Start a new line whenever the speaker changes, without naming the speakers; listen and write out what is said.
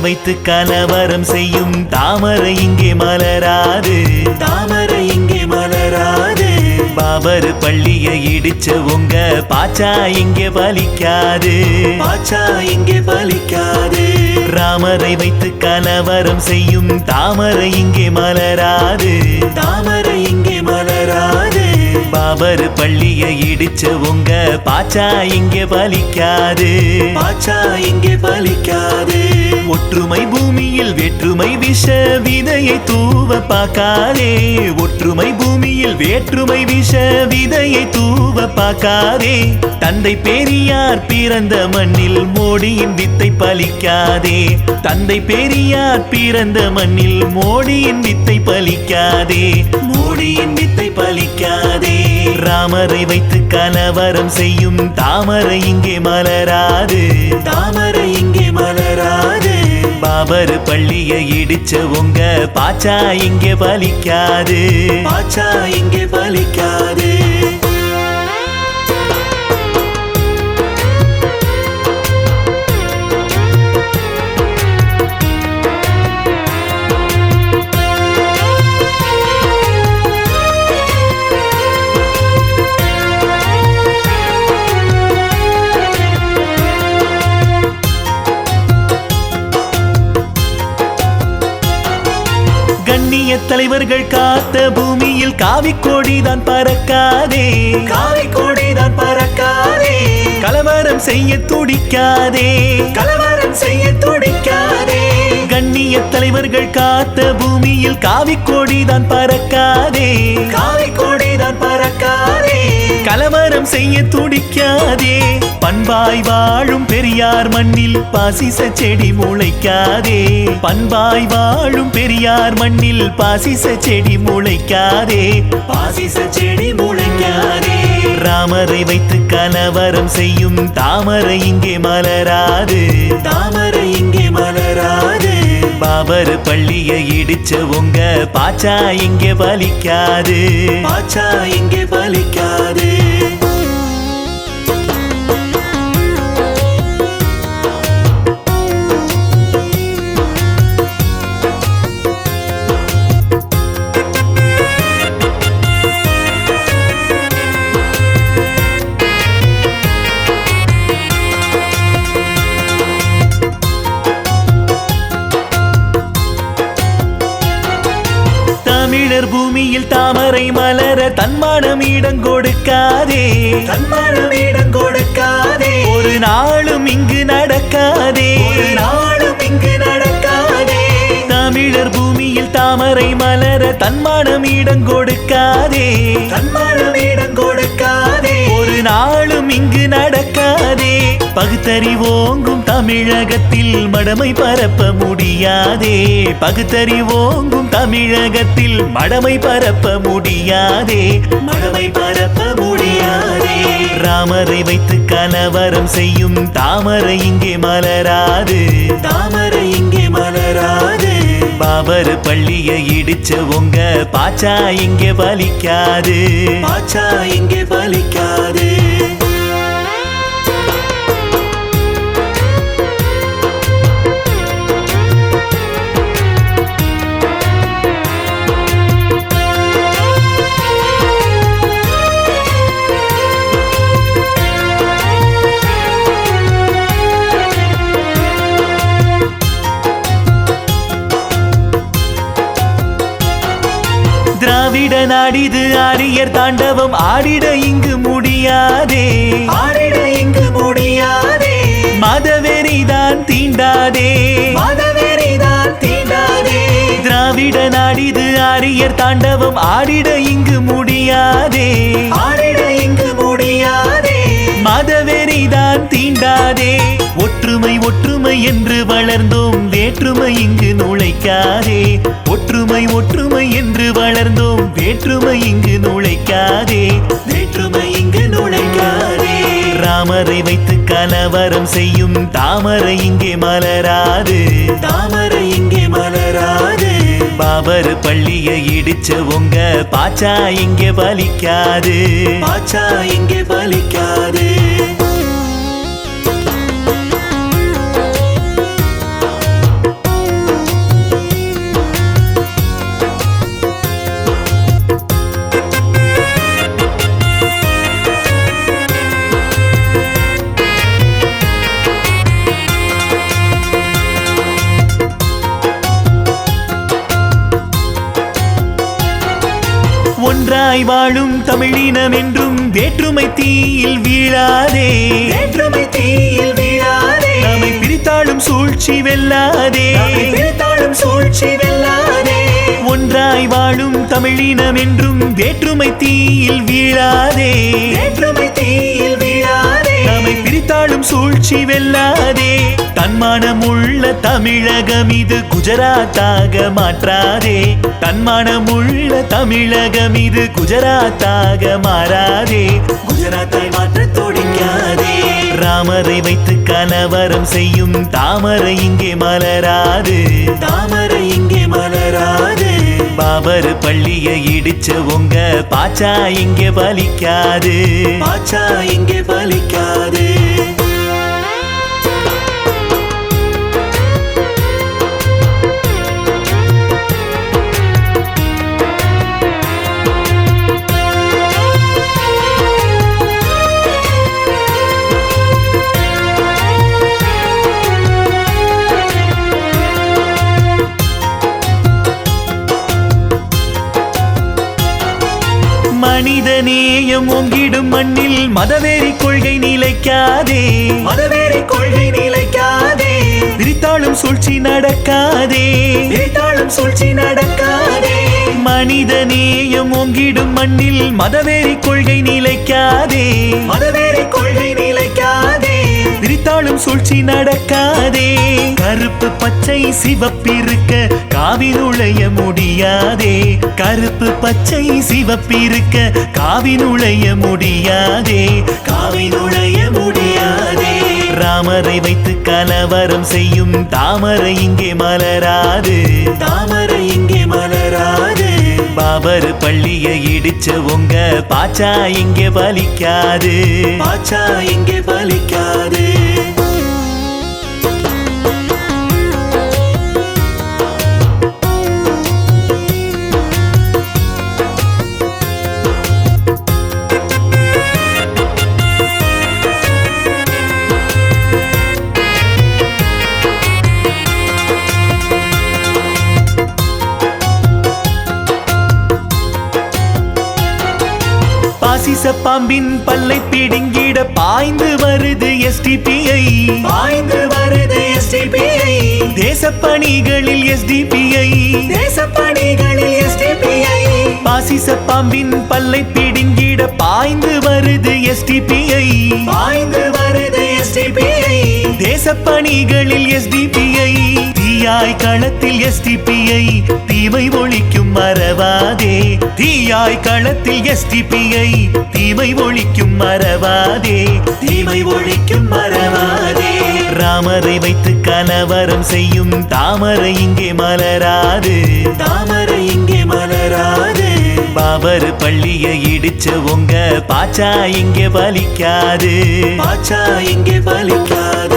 வைத்து கலவரம் செய்யும் தாமரை இங்கே மலராது. தாமரை இங்கே மலராது. பாபர் பள்ளியை இடிச்ச உங்க பாச்சா இங்கே பலிக்காது. பாச்சா இங்கே பலிக்காது. ராமரை வைத்து கலவரம் செய்யும் தாமரை இங்கே மலராது. தாமரை பாபர் பள்ளியை இடிச்ச உங்க பாச்சா இங்கே பலிக்காது. பாச்சா இங்கே பலிக்காது. ஒற்றுமை பூமியில் வேற்றுமை விஷ விதையை தூவ பார்க்காதே. ஒற்றுமை பூமியில் வேற்றுமை விஷ விதையை தூவ பார்க்காதே. தந்தை பெரியார் பிறந்த மண்ணில் மோடியின் வித்தை பலிக்காதே. தந்தை பெரியார் பிறந்த மண்ணில் மோடியின் வித்தை பலிக்காதே. மோடியின் வித்தை பலிக்காதே. ராமரை வைத்து கலவரம் செய்யும் தாமரை இங்கே மலராது. தாமரை இங்கே மலராது. பாபர் பள்ளியை இடிச்ச உங்க பாச்சா இங்கே பலிக்காது. பாச்சா இங்கே பலிக்காது. தலைவர்கள் காத்த பூமியில் காவி கொடிதான் பறக்காதே. காவி கொடிதான் பறக்காதே. கலவரம் செய்ய துடிக்காதே. கலவரம் செய்ய துடிக்காதே. கண்ணிய தலைவர்கள் காத்த பூமியில் காவி கொடிதான் பறக்காதே. காவி கொடிதான் பறக்காதே கலவரம் செய்ய துடிக்காதே. பண்பாய் வாழும் பெரியார் மண்ணில் பாசிச செடி முளைக்காதே. பண்பாய் வாழும் பெரியார் மண்ணில் பாசிச செடி முளைக்காதே. பாசிச செடி முளைக்காதே. ராமரை வைத்து கலவரம் செய்யும் தாமரை இங்கே மலராது. தாமரை பாபர் பள்ளியை இடிச்ச உங்க பாச்சா இங்கே பலிக்காது பாச்சா இங்கே பலிக்காது தமிழர் பூமியில் தாமரை மலர தன்மானம் இடம் கொடுக்காதே. தன்மானம் இடம் கொடுக்காதே. ஒரு நாளும் இங்கு நடக்காதே. நாளும் இங்கு நடக்காதே. தமிழர் பூமியில் தாமரை மலர தன்மானம் இடம் கொடுக்காதே. தன்மானம் இடம் கொடுக்காதே. ஒரு நாளும் இங்கு நடக்காதே. பகுத்தறிவோங்கும் தமிழகத்தில் மடமை பரப்ப முடியாதே. பகுத்தறிவோங்கும் தமிழகத்தில் மடமை பரப்ப முடியாதே. மடமை பரப்ப முடியாதே. ராமரை வைத்து கலவரம் செய்யும் தாமரை இங்கே மலராது. தாமரை இங்கே மலராது. பாபர் பள்ளியை இடிச்ச உங்க பாச்சா இங்கே பலிக்காது பாச்சா இங்கே பலிக்காது திராவிட நாடிது ஆரியர் தாண்டவம் ஆடிட இங்கு முடியாதே. ஆடிட இங்கு முடியாதே. மதவெறிதான் தீண்டாதே. மதவெறிதான் தீண்டாதே. திராவிட நாடிது ஆரியர் தாண்டவம் ஆடிட இங்கு முடியாதே. ஆடிட இங்கு முடியாதே. மதவெறிதான் தீண்டாதே. ஒற்றுமை ஒற்றுமை என்று வளர்ந்தோம். வேற்றுமை இங்கு நுழைக்காதே. ஒற்றுமை ஒற்றுமை என்று வளர்ந்தோம். வேற்றுமை இங்கு நுழைக்காதே. வேற்றுமை இங்கு நுழைக்காதே. ராமரை வைத்து கலவரம் செய்யும். தாமரை இங்கே மலராது. தாமரை இங்கே மலராது. பாபர் பள்ளியை இடிச்ச உங்க பாச்சா இங்கே பலிக்காது பாச்சா இங்கே பலிக்காது ஒன்றாய் வாழும் தமிழினம் என்றும் வேற்றுமை தீயில் வீழாதே.
வேற்றுமை தீயில் வீழாதே.
நம்மை பிரித்தாளும் சூழ்ச்சி வெல்லாதே.
பிரித்தாளும் சூழ்ச்சி வெல்லாதே.
ஒன்றாய் வாழும் தமிழினம் என்றும் வேற்றுமை தீயில் வீழாதே.
வேற்றுமை தீயில் வீழாதே.
நம்மை பிரித்தாளும் சூழ்ச்சி வெல்லாதே. தன்மானமுள்ள தமிழகம் இது குஜராத்தாக மாற்றாதே. தன்மானமுள்ள தமிழகம் இது குஜராத்தாக மாறாதே.
குஜராத்தை மாற்ற துடிக்காதே.
ராமரை வைத்து கலவரம் செய்யும் தாமரை இங்கே மலராது.
தாமரை இங்கே மலராது.
பாபர் பள்ளியை இடிச்ச உங்க பாச்சா இங்கே பலிக்காது
பாச்சா இங்கே பலிக்காது
நேயம் ஓங்கிடும் மண்ணில் மதவேரி கொள்கை நிலைக்காதே.
மதவேறி கொள்கை நிலைக்காதே.
பிரித்தாளும் சூழ்ச்சி நடக்காதே.
பிரித்தாளும் சூழ்ச்சி நடக்காதே.
மனித நேயம் ஓங்கிடும் மண்ணில் மதவேரி கொள்கை நிலைக்காதே.
மதவேறி கொள்கை விரித்தாலும்
பிரித்தாளும் சூழ்ச்சி நடக்காதே. கருப்பு பச்சை சிவப்பிருக்க காவி நுழைய முடியாதே. கருப்பு பச்சை சிவப்பிருக்க காவி நுழைய முடியாதே.
காவி நுழைய முடியாதே.
ராமரை வைத்து கலவரம் செய்யும் தாமரை இங்கே மலராது.
தாமரை இங்கே மலர்
அவர் பள்ளியை இடிச்ச உங்க பாச்சா இங்கே பலிக்காது.
பாச்சா இங்கே பலிக்காது.
பாசிச பாம்பின் பல்லை பிடுங்கிட பாய்ந்து வருது எஸ்டிபிஐ
பாய்ந்து வருது எஸ்டிபிஐ
தேசப்பணிகளில் எஸ்டிபிஐ
தேசப்பணிகளில் எஸ்டிபிஐ
பாசிச பாம்பின் பல்லை பிடுங்கிட பாய்ந்து வருது எஸ்டிபிஐ
பாய்ந்து வருது எஸ்டிபிஐ
தேசப்பணிகளில் எஸ்டிபிஐ தீயாய் களத்தில் எஸ்டிபிஐ தீமை ஒழிக்கும் மறவாதே. தீயாய் களத்தில் எஸ்டிபிஐ தீமை ஒழிக்கும் மறவாதே.
தீமை ஒழிக்கும் மறவாதே.
ராமரை வைத்து கலவரம் செய்யும் தாமரை இங்கே மலராது.
தாமரை இங்கே மலராது.
பாபர் பள்ளியை இடிச்ச உங்க பாச்சா இங்கே பலிக்காது
பாச்சா இங்கே பலிக்காது